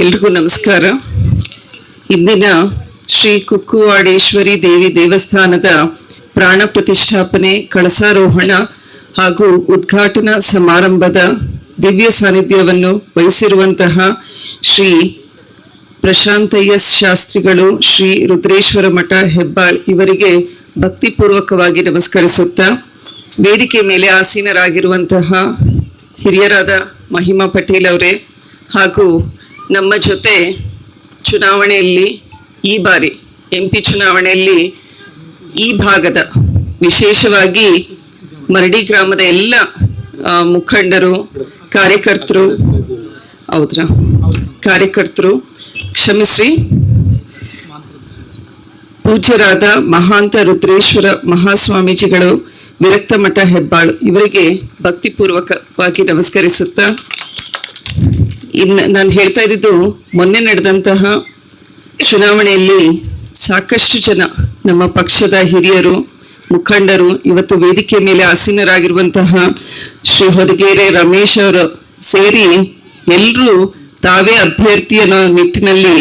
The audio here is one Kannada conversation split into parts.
ಎಲ್ರಿಗೂ ನಮಸ್ಕಾರ. ಇಂದಿನ ಶ್ರೀ ಕುಕ್ಕುವಾಡೇಶ್ವರಿ ದೇವಿ ದೇವಸ್ಥಾನದ ಪ್ರಾಣ ಪ್ರತಿಷ್ಠಾಪನೆ, ಕಳಸಾರೋಹಣ ಹಾಗೂ ಉದ್ಘಾಟನಾ ಸಮಾರಂಭದ ದಿವ್ಯ ಸಾನ್ನಿಧ್ಯವನ್ನು ವಹಿಸಿರುವಂತಹ ಶ್ರೀ ಪ್ರಶಾಂತಯ್ಯ ಶಾಸ್ತ್ರಿಗಳು, ಶ್ರೀ ರುದ್ರೇಶ್ವರ ಮಠ ಹೆಬ್ಬಾಳ್ ಇವರಿಗೆ ಭಕ್ತಿಪೂರ್ವಕವಾಗಿ ನಮಸ್ಕರಿಸುತ್ತಾ, ವೇದಿಕೆ ಮೇಲೆ ಆಸೀನರಾಗಿರುವಂತಹ ಹಿರಿಯರಾದ ಮಹಿಮಾ ಪಟೇಲ್ ಅವರೇ ಹಾಗೂ ನಮ್ಮ ಜೊತೆ ಚುನಾವಣೆಯಲ್ಲಿ ಈ ಬಾರಿ ಎಂ ಪಿ ಚುನಾವಣೆಯಲ್ಲಿ ಈ ಭಾಗದ ವಿಶೇಷವಾಗಿ ಮರಡಿ ಗ್ರಾಮದ ಎಲ್ಲ ಮುಖಂಡರು, ಕಾರ್ಯಕರ್ತರು, ಹೌದ್ರಾ? ಕಾರ್ಯಕರ್ತರು, ಕ್ಷಮಿಸ್ರಿ. ಪೂಜ್ಯರಾದ ಮಹಾಂತ ರುದ್ರೇಶ್ವರ ಮಹಾಸ್ವಾಮೀಜಿಗಳು ವಿರಕ್ತ ಮಠ ಹೆಬ್ಬಾಳು ಇವರಿಗೆ ಭಕ್ತಿಪೂರ್ವಕವಾಗಿ ನಮಸ್ಕರಿಸುತ್ತಾ, ಇನ್ನು ನಾನು ಹೇಳ್ತಾ ಇದ್ದಿದ್ದು ಮೊನ್ನೆ ನಡೆದಂತಹ ಚುನಾವಣೆಯಲ್ಲಿ ಸಾಕಷ್ಟು ಜನ ನಮ್ಮ ಪಕ್ಷದ ಹಿರಿಯರು, ಮುಖಂಡರು, ಇವತ್ತು ವೇದಿಕೆ ಮೇಲೆ ಆಸೀನರಾಗಿರುವಂತಹ ಶ್ರೀ ಹೊದಗೇರೆ ರಮೇಶ್ ಅವರು ಸೇರಿ ಎಲ್ಲರೂ ತಾವೇ ಅಭ್ಯರ್ಥಿ ಅನ್ನೋ ನಿಟ್ಟಿನಲ್ಲಿ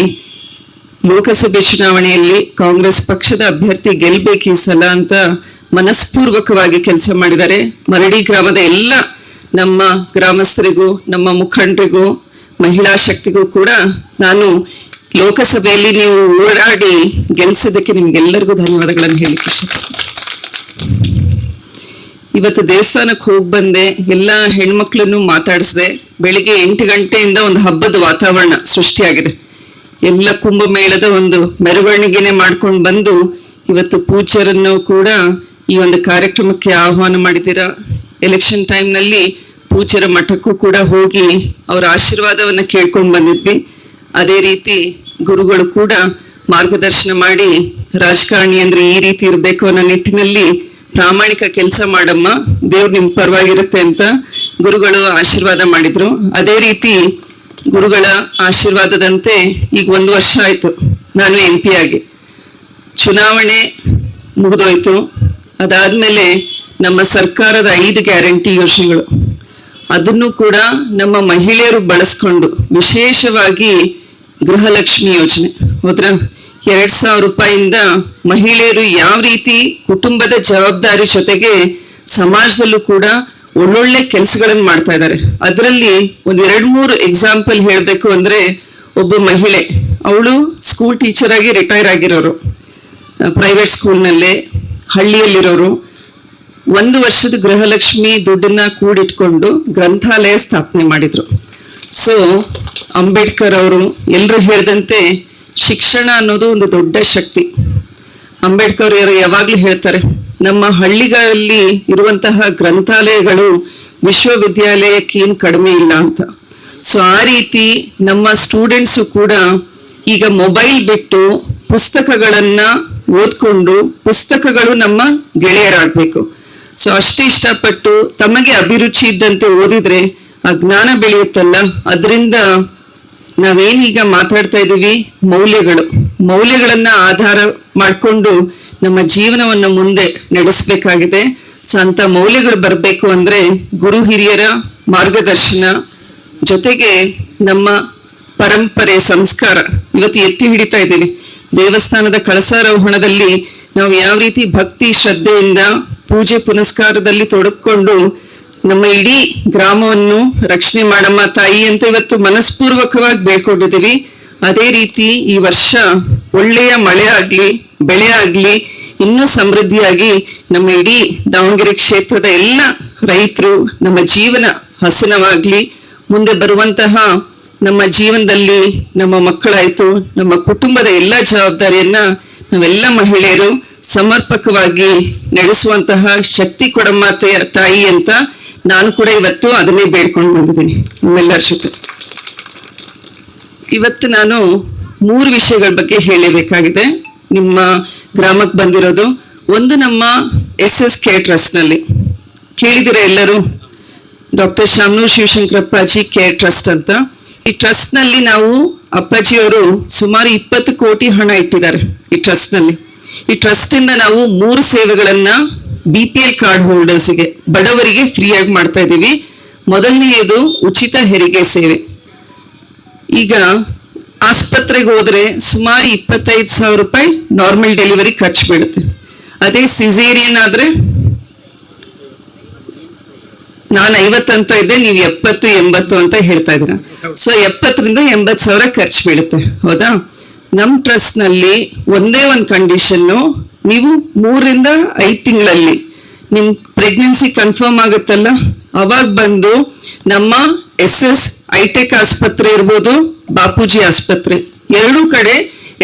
ಲೋಕಸಭೆ ಚುನಾವಣೆಯಲ್ಲಿ ಕಾಂಗ್ರೆಸ್ ಪಕ್ಷದ ಅಭ್ಯರ್ಥಿ ಗೆಲ್ಬೇಕು ಈ ಸಲ ಅಂತ ಮನಸ್ಪೂರ್ವಕವಾಗಿ ಕೆಲಸ ಮಾಡಿದ್ದಾರೆ ಮರಡಿ ಗ್ರಾಮದ ಎಲ್ಲ ನಮ್ಮ ಗ್ರಾಮಸ್ಥರಿಗೂ, ನಮ್ಮ ಮುಖಂಡರಿಗೂ, ಮಹಿಳಾ ಶಕ್ತಿಗೂ ಕೂಡ ನಾನು ಲೋಕಸಭೆಯಲ್ಲಿ ನೀವು ಓಡಾಡಿ ಗೆಲ್ಸೋದಕ್ಕೆ ನಿಮ್ಗೆಲ್ಲರಿಗೂ ಧನ್ಯವಾದಗಳನ್ನು ಹೇಳಿಕ್ಕೆ ಇವತ್ತು ದೇವಸ್ಥಾನಕ್ಕೆ ಹೋಗಿ ಬಂದೆ, ಎಲ್ಲ ಹೆಣ್ಮಕ್ಳನ್ನು ಮಾತಾಡಿಸಿದೆ, ಬೆಳಿಗ್ಗೆ ಎಂಟು ಗಂಟೆಯಿಂದ ಒಂದು ಹಬ್ಬದ ವಾತಾವರಣ ಸೃಷ್ಟಿಯಾಗಿದೆ. ಎಲ್ಲ ಕುಂಭಮೇಳದ ಒಂದು ಮೆರವಣಿಗೆನೆ ಮಾಡ್ಕೊಂಡು ಬಂದು ಇವತ್ತು ಪೂಜರನ್ನು ಕೂಡ ಈ ಒಂದು ಕಾರ್ಯಕ್ರಮಕ್ಕೆ ಆಹ್ವಾನ ಮಾಡಿದ್ದೀರಾ ಎಲೆಕ್ಷನ್ ಟೈಮ್ನಲ್ಲಿ ಪೂಜ್ಯರ ಮಠಕ್ಕೂ ಕೂಡ ಹೋಗಿ ಅವರ ಆಶೀರ್ವಾದವನ್ನ ಕೇಳ್ಕೊಂಡು ಬಂದಿದ್ವಿ. ಅದೇ ರೀತಿ ಗುರುಗಳು ಕೂಡ ಮಾರ್ಗದರ್ಶನ ಮಾಡಿ, ರಾಜಕಾರಣಿ ಅಂದ್ರೆ ಈ ರೀತಿ ಇರಬೇಕು ಅನ್ನೋ ನಿಟ್ಟಿನಲ್ಲಿ ಪ್ರಾಮಾಣಿಕ ಕೆಲಸ ಮಾಡಮ್ಮ, ದೇವ್ರು ನಿಮ್ಮ ಪರವಾಗಿರುತ್ತೆ ಅಂತ ಗುರುಗಳು ಆಶೀರ್ವಾದ ಮಾಡಿದ್ರು. ಅದೇ ರೀತಿ ಗುರುಗಳ ಆಶೀರ್ವಾದದಂತೆ ಈಗ ಒಂದು ವರ್ಷ ಆಯಿತು, ನಾನು ಎಂ ಪಿ ಆಗಿ. ಚುನಾವಣೆ ಮುಗಿದೋಯ್ತು. ಅದಾದ್ಮೇಲೆ ನಮ್ಮ ಸರ್ಕಾರದ ಐದು ಗ್ಯಾರಂಟಿ ಯೋಜನೆಗಳು. ಅದನ್ನು ಕೂಡ ನಮ್ಮ ಮಹಿಳೆಯರು ಬಳಸ್ಕೊಂಡು ವಿಶೇಷವಾಗಿ ಗೃಹಲಕ್ಷ್ಮಿ ಯೋಜನೆ. ಹೌದ್ರಾ? ಎರಡ್ ಸಾವಿರ ರೂಪಾಯಿಂದ ಮಹಿಳೆಯರು ಯಾವ ರೀತಿ ಕುಟುಂಬದ ಜವಾಬ್ದಾರಿ ಜೊತೆಗೆ ಸಮಾಜದಲ್ಲೂ ಕೂಡ ಒಳ್ಳೊಳ್ಳೆ ಕೆಲಸಗಳನ್ನು ಮಾಡ್ತಾ ಇದ್ದಾರೆ. ಅದರಲ್ಲಿ ಒಂದ್ ಎರಡ್ ಮೂರು ಎಕ್ಸಾಂಪಲ್ ಹೇಳಬೇಕು ಅಂದ್ರೆ ಒಬ್ಬ ಮಹಿಳೆ. ಅವಳು ಸ್ಕೂಲ್ ಟೀಚರ್ ಆಗಿ ರಿಟೈರ್ ಆಗಿರೋರು. ಪ್ರೈವೇಟ್ ಸ್ಕೂಲ್ನಲ್ಲೇ ಹಳ್ಳಿಯಲ್ಲಿರೋರು ಒಂದು ವರ್ಷದ ಗೃಹಲಕ್ಷ್ಮಿ ದುಡ್ಡನ್ನ ಕೂಡಿಟ್ಕೊಂಡು ಗ್ರಂಥಾಲಯ ಸ್ಥಾಪನೆ ಮಾಡಿದ್ರು. ಸೊ ಅಂಬೇಡ್ಕರ್ ಅವರು ಎಲ್ಲರೂ ಹೇಳಿದಂತೆ ಶಿಕ್ಷಣ ಅನ್ನೋದು ಒಂದು ದೊಡ್ಡ ಶಕ್ತಿ. ಅಂಬೇಡ್ಕರ್ ಅವರು ಯಾವಾಗ್ಲೂ ಹೇಳ್ತಾರೆ, ನಮ್ಮ ಹಳ್ಳಿಗಳಲ್ಲಿ ಇರುವಂತಹ ಗ್ರಂಥಾಲಯಗಳು ವಿಶ್ವವಿದ್ಯಾಲಯಕ್ಕೇನು ಕಡಿಮೆ ಇಲ್ಲ ಅಂತ. ಸೊ ಆ ರೀತಿ ನಮ್ಮ ಸ್ಟೂಡೆಂಟ್ಸು ಕೂಡ ಈಗ ಮೊಬೈಲ್ ಬಿಟ್ಟು ಪುಸ್ತಕಗಳನ್ನ ಓದ್ಕೊಂಡು ಪುಸ್ತಕಗಳು ನಮ್ಮ ಗೆಳೆಯರಾಗಬೇಕು. ಸೊ ಅಷ್ಟು ಇಷ್ಟಪಟ್ಟು ತಮಗೆ ಅಭಿರುಚಿ ಇದ್ದಂತೆ ಓದಿದ್ರೆ ಆ ಜ್ಞಾನ ಬೆಳೆಯುತ್ತಲ್ಲ? ಅದರಿಂದ ನಾವೇನೀಗ ಮಾತಾಡ್ತಾ ಇದ್ದೀವಿ? ಮೌಲ್ಯಗಳು. ಮೌಲ್ಯಗಳನ್ನ ಆಧಾರ ಮಾಡಿಕೊಂಡು ನಮ್ಮ ಜೀವನವನ್ನು ಮುಂದೆ ನಡೆಸಬೇಕಾಗಿದೆ. ಸೊ ಅಂತ ಮೌಲ್ಯಗಳು ಬರಬೇಕು ಅಂದ್ರೆ ಗುರು ಹಿರಿಯರ ಮಾರ್ಗದರ್ಶನ, ಜೊತೆಗೆ ನಮ್ಮ ಪರಂಪರೆ, ಸಂಸ್ಕಾರ. ಇವತ್ತು ಎತ್ತಿ ಹಿಡಿತಾ ಇದ್ದೀವಿ. ದೇವಸ್ಥಾನದ ಕಳಸಾರೋಹಣದಲ್ಲಿ ನಾವು ಯಾವ ರೀತಿ ಭಕ್ತಿ ಶ್ರದ್ಧೆಯಿಂದ ಪೂಜೆ ಪುನಸ್ಕಾರದಲ್ಲಿ ತೊಡಕೊಂಡು ನಮ್ಮ ಇಡೀ ಗ್ರಾಮವನ್ನು ರಕ್ಷಣೆ ಮಾಡಮ್ಮ ತಾಯಿ ಅಂತ ಇವತ್ತು ಮನಸ್ಪೂರ್ವಕವಾಗಿ ಬೇಡ್ಕೊಂಡಿದ್ದೀವಿ. ಅದೇ ರೀತಿ ಈ ವರ್ಷ ಒಳ್ಳೆಯ ಮಳೆ ಆಗ್ಲಿ, ಬೆಳೆ ಆಗ್ಲಿ, ಇನ್ನೂ ಸಮೃದ್ಧಿಯಾಗಿ ನಮ್ಮ ಇಡೀ ದಾವಣಗೆರೆ ಕ್ಷೇತ್ರದ ಎಲ್ಲ ರೈತರು ನಮ್ಮ ಜೀವನ ಹಸನವಾಗ್ಲಿ, ಮುಂದೆ ಬರುವಂತಹ ನಮ್ಮ ಜೀವನದಲ್ಲಿ ನಮ್ಮ ಮಕ್ಕಳಾಯ್ತು, ನಮ್ಮ ಕುಟುಂಬದ ಎಲ್ಲ ಜವಾಬ್ದಾರಿಯನ್ನ ನಾವೆಲ್ಲ ಮಹಿಳೆಯರು ಸಮರ್ಪಕವಾಗಿ ನಡೆಸುವಂತಹ ಶಕ್ತಿ ಕೊಡಮ್ಮ ತಾಯಿ ಅಂತ ನಾನು ಕೂಡ ಇವತ್ತು ಅದನ್ನೇ ಬೇಡ್ಕೊಂಡು ಬಂದಿದ್ದೀನಿ. ನಿಮ್ಮೆಲ್ಲರ ಜೊತೆ. ಇವತ್ತು ನಾನು ಮೂರು ವಿಷಯಗಳ ಬಗ್ಗೆ ಹೇಳಬೇಕಾಗಿದೆ. ನಿಮ್ಮ ಗ್ರಾಮಕ್ಕೆ ಬಂದಿರೋದು ಒಂದು ನಮ್ಮ ಎಸ್ ಎಸ್ ಕೆ ಟ್ರಸ್ಟ್ನಲ್ಲಿ ಕೇಳಿದಿರ ಎಲ್ಲರೂ? Doctor Shamanur Shivashankarappaji care trust ಅಂತ. ಈ ಟ್ರಸ್ಟ್ನಲ್ಲಿ ನಾವು ಅಪ್ಪಾಜಿಯವರು ಸುಮಾರು ಇಪ್ಪತ್ತು ಕೋಟಿ ಹಣ ಇಟ್ಟಿದ್ದಾರೆ ಈ ಟ್ರಸ್ಟ್ನಲ್ಲಿ ಈ ಟ್ರಸ್ಟ್ ಇಂದ ನಾವು ಮೂರು ಸೇವೆಗಳನ್ನ ಬಿ ಪಿ ಎಲ್ ಕಾರ್ಡ್ ಹೋಲ್ಡರ್ಸ್ಗೆ ಬಡವರಿಗೆ ಫ್ರೀಯಾಗಿ ಮಾಡ್ತಾ ಇದ್ದೀವಿ. ಮೊದಲನೆಯದು ಉಚಿತ ಹೆರಿಗೆ ಸೇವೆ. ಈಗ ಆಸ್ಪತ್ರೆಗೆ ಹೋದ್ರೆ ಸುಮಾರು ಇಪ್ಪತ್ತೈದು ಸಾವಿರ ರೂಪಾಯಿ ನಾರ್ಮಲ್ ಡೆಲಿವರಿ ಖರ್ಚು ಬೀಳುತ್ತೆ. ಅದೇ ಸಿಸೇರಿಯನ್ ಆದ್ರೆ ನಾನು ಐವತ್ತು ಅಂತ ಇದ್ದೆ ನೀವು ಎಪ್ಪತ್ತು, ಎಂಬತ್ತು ಅಂತ ಹೇಳ್ತಾ ಇದ್ದೀರಾ. ಸೊ ಎಪ್ಪತ್ತರಿಂದ ಎಂಬತ್ತು ಸಾವಿರ ಖರ್ಚು ಬೀಳುತ್ತೆ. ಹೌದಾ? ನಮ್ಮ ಟ್ರಸ್ಟ್ನಲ್ಲಿ ಒಂದೇ ಒಂದು ಕಂಡೀಷನ್ನು ನೀವು ಮೂರರಿಂದ ಐದು ತಿಂಗಳಲ್ಲಿ ನಿಮ್ ಪ್ರೆಗ್ನೆನ್ಸಿ ಕನ್ಫರ್ಮ್ ಆಗುತ್ತಲ್ಲ? ಅವಾಗ ಬಂದು ನಮ್ಮ ಎಸ್ ಎಸ್ ಐಟೆಕ್ ಆಸ್ಪತ್ರೆ ಇರ್ಬೋದು, ಬಾಪೂಜಿ ಆಸ್ಪತ್ರೆ. ಎರಡೂ ಕಡೆ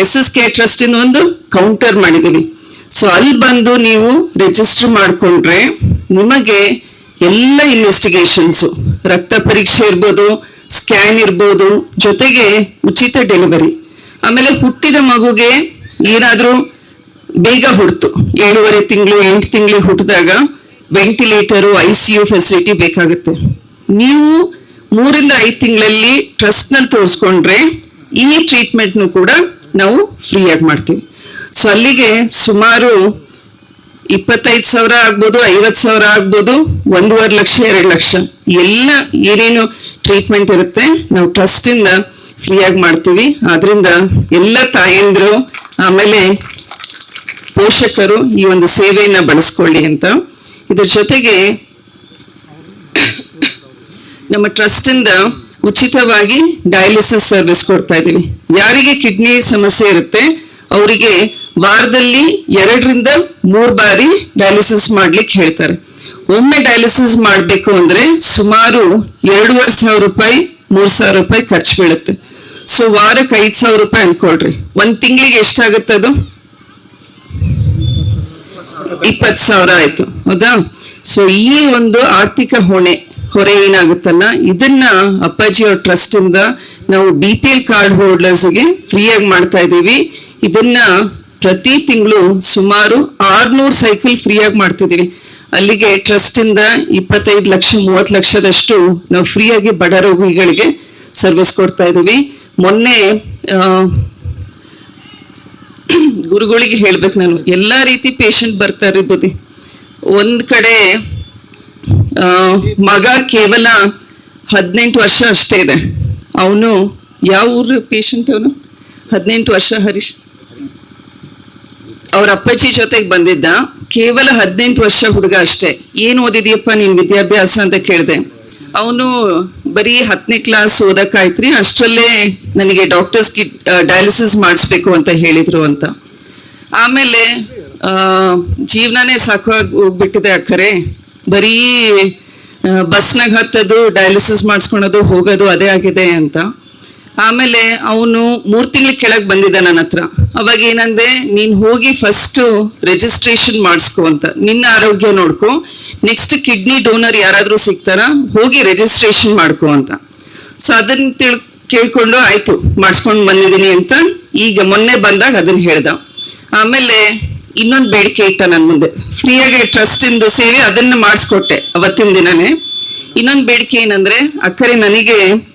ಎಸ್ ಎಸ್ ಕೆ ಟ್ರಸ್ಟ್ ಇಂದ ಒಂದು ಕೌಂಟರ್ ಮಾಡಿದೀವಿ ಸೊ ಅಲ್ಲಿ ಬಂದು ನೀವು ರಿಜಿಸ್ಟರ್ ಮಾಡ್ಕೊಂಡ್ರೆ ನಿಮಗೆ ಎಲ್ಲ ಇನ್ವೆಸ್ಟಿಗೇಷನ್ಸು ರಕ್ತ ಪರೀಕ್ಷೆ ಇರ್ಬೋದು ಸ್ಕ್ಯಾನ್ ಇರ್ಬೋದು, ಜೊತೆಗೆ ಉಚಿತ ಡೆಲಿವರಿ ಆಮೇಲೆ ಹುಟ್ಟಿದ ಮಗುಗೆ ಏನಾದರೂ ಬೇಗ ಹುಡ್ತು. ಏಳುವರೆ ತಿಂಗಳು, ಎಂಟು ತಿಂಗಳಿಗೆ ಹುಟ್ಟಿದಾಗ ventilator I C U facility ಬೇಕಾಗುತ್ತೆ. ನೀವು ಮೂರಿಂದ ಐದು ತಿಂಗಳಲ್ಲಿ ಟ್ರಸ್ಟ್ನಲ್ಲಿ ತೋರಿಸ್ಕೊಂಡ್ರೆ ಈ ಟ್ರೀಟ್ಮೆಂಟ್ನು ಕೂಡ ನಾವು ಫ್ರೀಯಾಗಿ ಮಾಡ್ತೀವಿ. ಸೊ ಅಲ್ಲಿಗೆ ಸುಮಾರು ಇಪ್ಪತ್ತೈದು ಸಾವಿರ ಆಗ್ಬೋದು, ಐವತ್ತು ಸಾವಿರ ಆಗ್ಬೋದು, ಒಂದೂವರೆ ಲಕ್ಷ, ಎರಡು ಲಕ್ಷ. ಎಲ್ಲ ಏನೇನು ಟ್ರೀಟ್ಮೆಂಟ್ ಇರುತ್ತೆ, ನಾವು ಟ್ರಸ್ಟಿಂದ ಫ್ರೀಯಾಗಿ ಮಾಡ್ತೀವಿ. ಆದ್ರಿಂದ ಎಲ್ಲ ತಾಯಂದ್ರು, ಆಮೇಲೆ ಪೋಷಕರು ಈ ಒಂದು ಸೇವೆಯನ್ನ ಬಳಸ್ಕೊಳ್ಳಿ ಅಂತ. ಇದ್ರ ಜೊತೆಗೆ ನಮ್ಮ ಟ್ರಸ್ಟ್ ಇಂದ ಉಚಿತವಾಗಿ ಡಯಾಲಿಸಿಸ್ ಸರ್ವಿಸ್ ಕೊಡ್ತಾ ಇದೀವಿ. ಯಾರಿಗೆ ಕಿಡ್ನಿ ಸಮಸ್ಯೆ ಇರುತ್ತೆ, ಅವರಿಗೆ ವಾರದಲ್ಲಿ ಎರಡರಿಂದ ಮೂರು ಬಾರಿ ಡಯಾಲಿಸಿಸ್ ಮಾಡ್ಲಿಕ್ಕೆ ಹೇಳ್ತಾರೆ. ಒಮ್ಮೆ ಡಯಾಲಿಸಿಸ್ ಮಾಡ್ಬೇಕು ಅಂದ್ರೆ ಸುಮಾರು ಎರಡೂವರೆ ಸಾವಿರ ರೂಪಾಯಿ ಮೂರ್ ಸಾವಿರ ರೂಪಾಯಿ ಖರ್ಚು ಬೀಳುತ್ತೆ. ಸೊ ವಾರಕ್ಕೆ ಐದ್ ಸಾವಿರ ರೂಪಾಯಿ ಅನ್ಕೊಳ್ರಿ ಒಂದ್ ತಿಂಗಳಿಗೆ ಎಷ್ಟಾಗುತ್ತೆ ಅದು? ಇಪ್ಪತ್ತು ಸಾವಿರ ಆಯ್ತು. ಹೌದಾ? ಸೊ ಈ ಒಂದು ಆರ್ಥಿಕ ಹೊಣೆ, ಹೊರೆ ಏನಾಗುತ್ತಲ್ಲ, ಇದನ್ನ ಅಪ್ಪಾಜಿ ಅವ್ರ ಟ್ರಸ್ಟ್ ಇಂದ ನಾವು ಬಿ ಪಿ ಎಲ್ ಕಾರ್ಡ್ ಹೋಲ್ಡರ್ಸ್ಗೆ ಫ್ರೀಯಾಗಿ ಮಾಡ್ತಾ ಇದ್ದೀವಿ. ಇದನ್ನ ಪ್ರತಿ ತಿಂಗಳು ಸುಮಾರು ಆರ್ನೂರು ಸೈಕಲ್ ಫ್ರೀಯಾಗಿ ಮಾಡ್ತಿದ್ದೀವಿ ಅಲ್ಲಿಗೆ ಟ್ರಸ್ಟ್ ಇಂದ ಇಪ್ಪತ್ತೈದು ಲಕ್ಷ, ಮೂವತ್ತು ಲಕ್ಷದಷ್ಟು ನಾವು ಫ್ರೀಯಾಗಿ ಬಡ ರೋಗಿಗಳಿಗೆ ಸರ್ವಿಸ್ ಕೊಡ್ತಾ ಇದೀವಿ. ಮೊನ್ನೆ ಗುರುಗಳಿಗೆ ಹೇಳ್ಬೇಕು ನಾನು. ಎಲ್ಲಾ ರೀತಿ ಪೇಷಂಟ್ ಬರ್ತಾ ಇರ್ಬೋದು ಒಂದ್ ಕಡೆ ಮಗ ಕೇವಲ ಹದಿನೆಂಟು ವರ್ಷ ಅಷ್ಟೇ ಇದೆ. ಅವನು, ಯಾವ ಊರು ಪೇಷಂಟ್ ಅವನು? ಹದಿನೆಂಟು ವರ್ಷ ಹರೀಶ್. ಅವ್ರ ಅಪ್ಪಾಜಿ ಜೊತೆಗೆ ಬಂದಿದ್ದ. ಕೇವಲ ಹದಿನೆಂಟು ವರ್ಷ ಹುಡುಗ ಅಷ್ಟೇ. ಏನು ಓದಿದ್ಯಪ್ಪ ನೀನ್ ವಿದ್ಯಾಭ್ಯಾಸ ಅಂತ ಕೇಳಿದೆ. ಅವನು ಬರೀ ಹತ್ತನೇ ಕ್ಲಾಸ್ ಓದಕ್ಕಾಯ್ತ್ರಿ ಅಷ್ಟರಲ್ಲೇ ನನಗೆ ಡಾಕ್ಟರ್ಸ್ ಡಯಾಲಿಸಿಸ್ ಮಾಡಿಸ್ಬೇಕು ಅಂತ ಹೇಳಿದ್ರು ಅಂತ. ಆಮೇಲೆ ಜೀವನನೇ ಸಾಕಾಗಿ ಹೋಗ್ಬಿಟ್ಟಿದೆ ಅಕ್ಕರೆ ಬರೀ ಬಸ್ನಾಗ ಹತ್ತದು ಡಯಾಲಿಸಿಸ್ ಮಾಡಿಸ್ಕೊಳೋದು, ಹೋಗೋದು ಅದೇ ಆಗಿದೆ ಅಂತ. ಆಮೇಲೆ ಅವನು ಮೂರ್ ತಿಂಗಳ ಕೆಳಗೆ ಬಂದಿದ್ದ ನನ್ನ ಹತ್ರ. ಅವಾಗ ಏನಂದೆ, ನೀನ್ ಹೋಗಿ ಫಸ್ಟ್ ರಿಜಿಸ್ಟ್ರೇಷನ್ ಮಾಡಿಸ್ಕೊ ಅಂತ. ನಿನ್ನ ಆರೋಗ್ಯ ನೋಡ್ಕೊ. ನೆಕ್ಸ್ಟ್ ಕಿಡ್ನಿ ಡೋನರ್ ಯಾರಾದ್ರೂ ಸಿಗ್ತಾರ, ಹೋಗಿ ರಿಜಿಸ್ಟ್ರೇಷನ್ ಮಾಡ್ಕೊ ಅಂತ. ಸೊ ಅದನ್ನ ತಿಳ್, ಕೇಳ್ಕೊಂಡು ಆಯ್ತು, ಮಾಡಿಸ್ಕೊಂಡು ಬಂದಿದ್ದೀನಿ ಅಂತ ಈಗ ಮೊನ್ನೆ ಬಂದಾಗ ಅದನ್ನ ಹೇಳ್ದ. ಆಮೇಲೆ ಇನ್ನೊಂದು ಬೇಡಿಕೆ ಇಟ್ಟ ನನ್ನ ಮುಂದೆ. ಫ್ರೀಯಾಗಿ ಟ್ರಸ್ಟ್ ಇಂದ ಸೇರಿ ಅದನ್ನ ಮಾಡಿಸ್ಕೊಟ್ಟೆ ಅವತ್ತಿನ ದಿನನೇ. ಇನ್ನೊಂದು ಬೇಡಿಕೆ ಏನಂದ್ರೆ, ಅಕ್ಕರೆ ನನಗೆ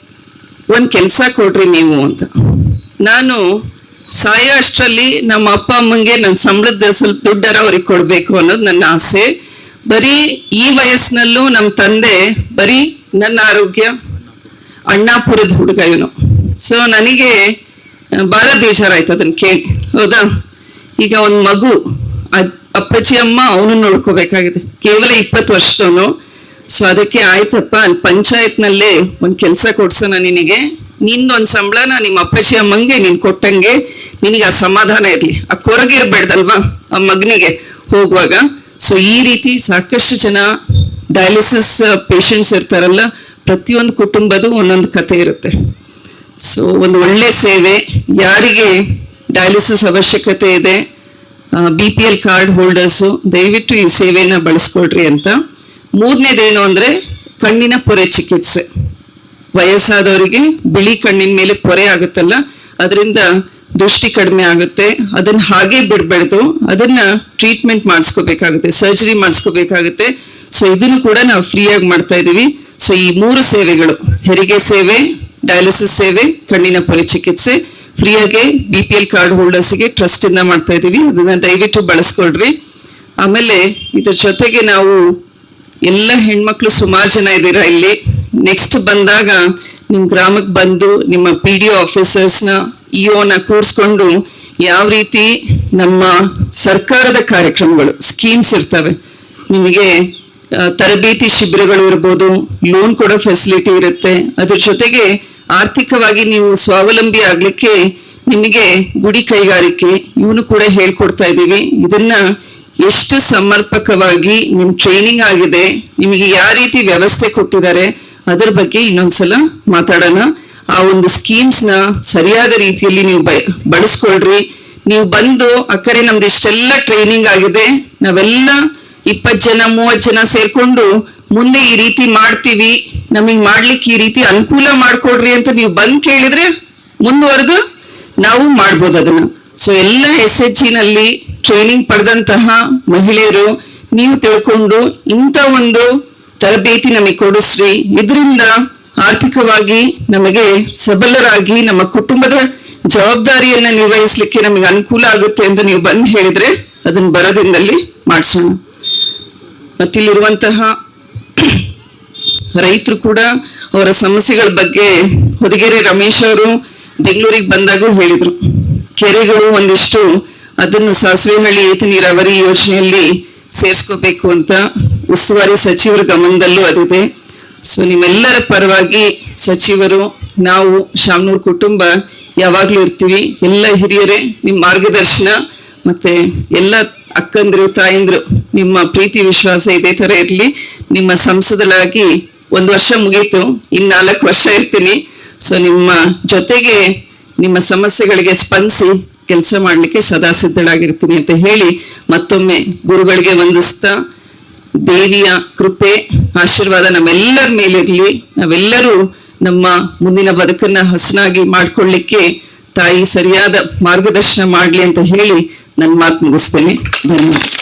ಒಂದ್ ಕೆಲಸ ಕೊಡ್ರಿ ನೀವು ಅಂತ. ನಾನು ಸಾಯೋ ಅಷ್ಟರಲ್ಲಿ ನಮ್ಮ ಅಪ್ಪ ಅಮ್ಮಂಗೆ ನನ್ನ ಸಂಬಳದ ಸ್ವಲ್ಪ ದುಡ್ಡರ ಅವ್ರಿಗೆ ಕೊಡಬೇಕು ಅನ್ನೋದು ನನ್ನ ಆಸೆ. ಬರೀ ಈ ವಯಸ್ಸಿನಲ್ಲೂ ನಮ್ಮ ತಂದೆ ಬರೀ ನನ್ನ ಆರೋಗ್ಯ, ಅಣ್ಣಾಪುರದ ಹುಡುಗ ಇವನು. ಸೊ ನನಗೆ ಬಹಳ ಬೇಜಾರಾಯ್ತು ಅದನ್ನು ಕೇಳಿ. ಹೌದಾ? ಈಗ ಒಂದು ಮಗು ಅಪ್ಪಾಜಿ ಅಮ್ಮ ಅವನು ನೋಡ್ಕೋಬೇಕಾಗಿದೆ. ಕೇವಲ ಇಪ್ಪತ್ತು ವರ್ಷದವನು. ಸೊ ಅದಕ್ಕೆ ಆಯ್ತಪ್ಪ, ಅಲ್ಲಿ ಪಂಚಾಯತ್ನಲ್ಲೇ ಒಂದು ಕೆಲಸ ಕೊಡ್ಸೋಣ ನಿನಗೆ. ನಿಂದೊಂದು ಸಂಬಳನ ನಿಮ್ಮ ಅಪ್ಪಾಜಿ ಅಮ್ಮಂಗೆ ನೀನು ಕೊಟ್ಟಂಗೆ ನಿನಗೆ ಆ ಸಮಾಧಾನ ಇರಲಿ. ಆ ಕೊರಗಿರ್ಬೇಡ್ದಲ್ವಾ ಆ ಮಗನಿಗೆ ಹೋಗುವಾಗ. ಸೊ ಈ ರೀತಿ ಸಾಕಷ್ಟು ಜನ ಡಯಾಲಿಸಿಸ್ ಪೇಷಂಟ್ಸ್ ಇರ್ತಾರಲ್ಲ, ಪ್ರತಿಯೊಂದು ಕುಟುಂಬದ ಒಂದೊಂದು ಕತೆ ಇರುತ್ತೆ. ಸೊ ಒಂದು ಒಳ್ಳೆ ಸೇವೆ. ಯಾರಿಗೆ ಡಯಾಲಿಸಿಸ್ ಅವಶ್ಯಕತೆ ಇದೆ B P L card holders ದಯವಿಟ್ಟು ಈ ಸೇವೆನ ಬಳಸ್ಕೊಳ್ರಿ ಅಂತ. ಮೂರನೇದೇನು ಅಂದರೆ ಕಣ್ಣಿನ ಪೊರೆ ಚಿಕಿತ್ಸೆ. ವಯಸ್ಸಾದವರಿಗೆ ಬಿಳಿ ಕಣ್ಣಿನ ಮೇಲೆ ಪೊರೆ ಆಗುತ್ತಲ್ಲ, ಅದರಿಂದ ದೃಷ್ಟಿ ಕಡಿಮೆ ಆಗುತ್ತೆ, ಅದನ್ನ ಹಾಗೆ ಬಿಡ್ಬಾರ್ದು, ಅದನ್ನ ಟ್ರೀಟ್ಮೆಂಟ್ ಮಾಡಿಸ್ಕೋಬೇಕಾಗುತ್ತೆ ಸರ್ಜರಿ ಮಾಡಿಸ್ಕೋಬೇಕಾಗುತ್ತೆ. ಸೊ ಇದನ್ನು ಕೂಡ ನಾವು ಫ್ರೀಯಾಗಿ ಮಾಡ್ತಾ ಇದೀವಿ ಸೊ ಈ ಮೂರು ಸೇವೆಗಳು, ಹೆರಿಗೆ ಸೇವೆ ಡಯಾಲಿಸಿಸ್ ಸೇವೆ, ಕಣ್ಣಿನ ಪೊರೆ ಚಿಕಿತ್ಸೆ, ಫ್ರೀಯಾಗಿ ಬಿ ಪಿ ಎಲ್ ಕಾರ್ಡ್ ಹೋಲ್ಡರ್ಸ್ಗೆ ಟ್ರಸ್ಟ್ ಇಂದ ಮಾಡ್ತಾ ಇದೀವಿ ಅದನ್ನ ದಯವಿಟ್ಟು ಬಳಸ್ಕೊಳ್ರಿ. ಆಮೇಲೆ ಇದ್ರ ಜೊತೆಗೆ ನಾವು ಎಲ್ಲ ಹೆಣ್ಮಕ್ಳು ಸುಮಾರು ಜನ ಇದ್ದೀರಾ ಇಲ್ಲಿ? ನೆಕ್ಸ್ಟ್ ಬಂದಾಗ ನಿಮ್ ಗ್ರಾಮಕ್ಕೆ ಬಂದು ನಿಮ್ಮ ಪಿ ಡಿ ಆಫೀಸರ್ಸ್ನ ಇಒನ ಕೂರಿಸ್ಕೊಂಡು ಯಾವ ರೀತಿ ನಮ್ಮ ಸರ್ಕಾರದ ಕಾರ್ಯಕ್ರಮಗಳು ಸ್ಕೀಮ್ಸ್ ಇರ್ತವೆ. ನಿಮಗೆ ತರಬೇತಿ ಶಿಬಿರಗಳು ಇರ್ಬೋದು ಲೋನ್ ಕೊಡೋ ಫೆಸಿಲಿಟಿ ಇರುತ್ತೆ. ಅದ್ರ ಜೊತೆಗೆ ಆರ್ಥಿಕವಾಗಿ ನೀವು ಸ್ವಾವಲಂಬಿ ಆಗ್ಲಿಕ್ಕೆ ನಿಮಗೆ ಗುಡಿ ಕೈಗಾರಿಕೆ, ಇವನು ಕೂಡ ಹೇಳ್ಕೊಡ್ತಾ ಇದ್ದೀವಿ. ಇದನ್ನ ಎಷ್ಟು ಸಮರ್ಪಕವಾಗಿ ನಿಮ್ ಟ್ರೈನಿಂಗ್ ಆಗಿದೆ, ನಿಮಗೆ ಯಾವ ರೀತಿ ವ್ಯವಸ್ಥೆ ಕೊಟ್ಟಿದ್ದಾರೆ, ಅದರ ಬಗ್ಗೆ ಇನ್ನೊಂದ್ಸಲ ಮಾತಾಡೋಣ. ಆ ಒಂದು ಸ್ಕೀಮ್ಸ್ನ ಸರಿಯಾದ ರೀತಿಯಲ್ಲಿ ನೀವು ಬಳಸ್ಕೊಳ್ರಿ. ನೀವು ಬಂದು ಅಕ್ಕರೆ ನಮ್ದು ಇಷ್ಟೆಲ್ಲ ಟ್ರೈನಿಂಗ್ ಆಗಿದೆ, ನಾವೆಲ್ಲ ಇಪ್ಪತ್ ಜನ ಮೂವತ್ ಜನ ಸೇರ್ಕೊಂಡು ಮುಂದೆ ಈ ರೀತಿ ಮಾಡ್ತೀವಿ, ನಮಗ್ ಮಾಡ್ಲಿಕ್ಕೆ ಈ ರೀತಿ ಅನುಕೂಲ ಮಾಡ್ಕೊಡ್ರಿ ಅಂತ ನೀವು ಬಂದ್ ಕೇಳಿದ್ರೆ ಮುಂದುವರೆದು ನಾವು ಮಾಡ್ಬೋದು ಅದನ್ನ. ಸೊ ಎಲ್ಲ ಎಸ್ ಎಚ್ನಲ್ಲಿ ಟ್ರೈನಿಂಗ್ ಪಡೆದಂತಹ ಮಹಿಳೆಯರು ನೀವು ತಿಳ್ಕೊಂಡು ಇಂಥ ಒಂದು ತರಬೇತಿ ನಮಗೆ ಕೊಡಿಸ್ರಿ. ಇದರಿಂದ ಆರ್ಥಿಕವಾಗಿ ನಮಗೆ ಸಬಲರಾಗಿ ನಮ್ಮ ಕುಟುಂಬದ ಜವಾಬ್ದಾರಿಯನ್ನ ನಿರ್ವಹಿಸಲಿಕ್ಕೆ ನಮಗೆ ಅನುಕೂಲ ಆಗುತ್ತೆ ಅಂತ ನೀವು ಬಂದು ಹೇಳಿದ್ರೆ ಅದನ್ನ ಬರದಿಂದಲ್ಲಿ ಮಾಡಿಸೋಣ. ಮತ್ತಿಲ್ಲಿರುವಂತಹ ರೈತರು ಕೂಡ ಅವರ ಸಮಸ್ಯೆಗಳ ಬಗ್ಗೆ ಹೊದಗೆರೆ ರಮೇಶ್ ಅವರು ಬೆಂಗಳೂರಿಗೆ ಬಂದಾಗೂ ಹೇಳಿದ್ರು. ಕೆರೆಗಳು ಒಂದಿಷ್ಟು ಅದನ್ನು ಸಾಸಿವೆಹಳ್ಳಿ ಏತ ನೀರಾವರಿ ಯೋಜನೆಯಲ್ಲಿ ಸೇರಿಸ್ಕೋಬೇಕು ಅಂತ ಉಸ್ತುವಾರಿ ಸಚಿವರ ಗಮನದಲ್ಲೂ ಅದಿದೆ ಸೊ ನಿಮ್ಮೆಲ್ಲರ ಪರವಾಗಿ ಸಚಿವರು, ನಾವು, ಶಾಮನೂರ್ ಕುಟುಂಬ ಯಾವಾಗಲೂ ಇರ್ತೀವಿ. ಎಲ್ಲ ಹಿರಿಯರೇ, ನಿಮ್ಮ ಮಾರ್ಗದರ್ಶನ ಮತ್ತೆ ಎಲ್ಲ ಅಕ್ಕಂದ್ರು, ತಾಯಂದ್ರು, ನಿಮ್ಮ ಪ್ರೀತಿ, ವಿಶ್ವಾಸ ಇದೇ ತರ ಇರಲಿ. ನಿಮ್ಮ ಸಂಸದಳಾಗಿ ಒಂದು ವರ್ಷ ಮುಗೀತು. ಇನ್ನು ನಾಲ್ಕು ವರ್ಷ ಇರ್ತೀನಿ. ಸೊ ನಿಮ್ಮ ಜೊತೆಗೆ ನಿಮ್ಮ ಸಮಸ್ಯೆಗಳಿಗೆ ಸ್ಪಂದಿಸಿ ಕೆಲಸ ಮಾಡಲಿಕ್ಕೆ ಸದಾ ಸಿದ್ಧಳಾಗಿರ್ತೀನಿ ಅಂತ ಹೇಳಿ ಮತ್ತೊಮ್ಮೆ ಗುರುಗಳಿಗೆ ವಂದಿಸ್ತಾ ದೇವಿಯ ಕೃಪೆ, ಆಶೀರ್ವಾದ ನಮ್ಮೆಲ್ಲರ ಮೇಲಿರ್ಲಿ ನಾವೆಲ್ಲರೂ ನಮ್ಮ ಮುಂದಿನ ಬದುಕನ್ನ ಹಸನಾಗಿ ಮಾಡ್ಕೊಳ್ಳಿಕ್ಕೆ ತಾಯಿ ಸರಿಯಾದ ಮಾರ್ಗದರ್ಶನ ಮಾಡ್ಲಿ ಅಂತ ಹೇಳಿ ನನ್ನ ಮಾತು ಮುಗಿಸ್ತೇನೆ. ಧನ್ಯವಾದ.